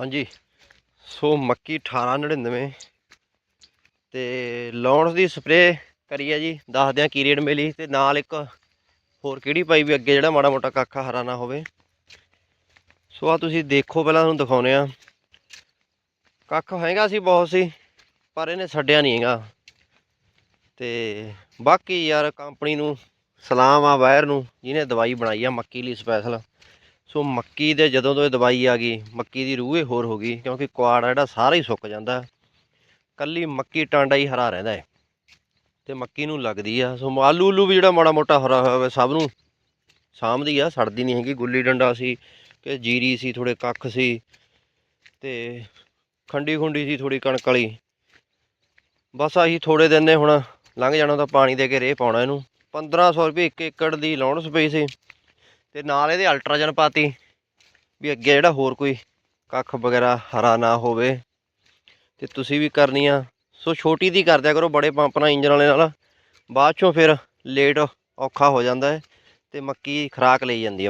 ਹਾਂਜੀ। ਸੋ ਮੱਕੀ 1899 ਤੇ ਲਾਉਣ ਦੀ ਸਪਰੇਅ ਕਰੀ ਆ ਜੀ, ਦੱਸਦੇ ਆ ਕੀ ਰੇਟ ਮਿਲੀ ਤੇ ਨਾਲ ਇੱਕ ਹੋਰ ਕਿਹੜੀ ਪਾਈ ਵੀ ਅੱਗੇ ਜਿਹੜਾ ਮਾੜਾ ਮੋਟਾ ਕੱਖਾ ਹਰਾ ਨਾ ਹੋਵੇ। ਸੋ ਆ ਤੁਸੀਂ ਦੇਖੋ, ਪਹਿਲਾਂ ਤੁਹਾਨੂੰ ਦਿਖਾਉਨੇ ਆ ਕੱਖ ਹੈਗਾ ਸੀ, ਬਹੁਤ ਸੀ, ਪਰ ਇਹਨੇ ਛੱਡਿਆ ਨਹੀਂ ਹੈਗਾ। ਤੇ ਬਾਕੀ ਯਾਰ ਕੰਪਨੀ ਨੂੰ, ਸਲਾਮ ਆ ਵਾਇਰ ਨੂੰ, ਜਿਹਨੇ ਦਵਾਈ ਬਣਾਈ ਆ ਮੱਕੀ ਲਈ ਸਪੈਸ਼ਲ ਸੋ ਮੱਕੀ ਦੇ ਜਦੋਂ ਤੋਂ ਇਹ ਦਵਾਈ ਆ ਗਈ, ਮੱਕੀ ਦੀ ਰੂਹ ਹੀ ਹੋਰ ਹੋ ਗਈ ਕਿਉਂਕਿ ਕੁਆੜ ਆ ਜਿਹੜਾ ਸਾਰਾ ਹੀ ਸੁੱਕ ਜਾਂਦਾ। ਕੱਲੀ ਮੱਕੀ ਟਾਂਡਾ ਹੀ ਹਰਾ ਰਹਿੰਦਾ ਹੈ ਤੇ ਮੱਕੀ ਨੂੰ ਲੱਗਦੀ ਆ। ਸੋ ਆਲੂ ਉਲੂ ਵੀ ਜਿਹੜਾ ਮਾੜਾ ਮੋਟਾ ਹਰਾ ਹੋਇਆ ਹੋਵੇ ਸਭ ਨੂੰ ਸਾਂਭਦੀ ਆ, ਸੜਦੀ ਨਹੀਂ ਹੈਗੀ। ਗੁੱਲੀ ਡੰਡਾ ਸੀ ਕਿ ਜੀਰੀ ਸੀ ਥੋੜੇ ਕੱਖ ਸੀ ਤੇ ਖੰਡੀ ਖੁੰਡੀ ਸੀ ਥੋੜੀ ਕਣਕ ਵਾਲੀ। ਬਸ ਆਹੀ ਥੋੜੇ ਦਿਨ ਨੇ ਹੁਣ, ਲੰਘ ਜਾਣਾ ਤਾਂ ਪਾਣੀ ਦੇ ਕੇ ਰੇਹ ਪਾਉਣਾ ਇਹਨੂੰ। 1500 ਰੁਪਏ ਇੱਕ ਏਕੜ ਦੀ ਲਾਉਣ ਸਪਈ ਸੀ। ਤੇ ਨਾਲ ਇਹਦੇ ਅਲਟਰਾਜਨ ਪਾਤੀ ਵੀ ਅੱਗੇ ਜਿਹੜਾ ਹੋਰ ਕੋਈ ਕੱਖ ਵਗੈਰਾ ਹਰਾ ਨਾ ਹੋਵੇ। ਤੇ ਤੁਸੀਂ ਵੀ ਕਰਨੀ ਆ। ਸੋ ਛੋਟੀ ਦੀ ਕਰਦਿਆ ਕਰੋ, ਬੜੇ ਪੰਪ ਨਾਲ ਇੰਜਨ ਵਾਲੇ ਨਾਲ। ਬਾਅਦ ਚੋਂ ਫਿਰ ਲੇਟ ਔਖਾ ਹੋ ਜਾਂਦਾ ਹੈ ਤੇ ਮੱਕੀ ਖਰਾਕ ਲਈ ਜਾਂਦੀ ਹੈ।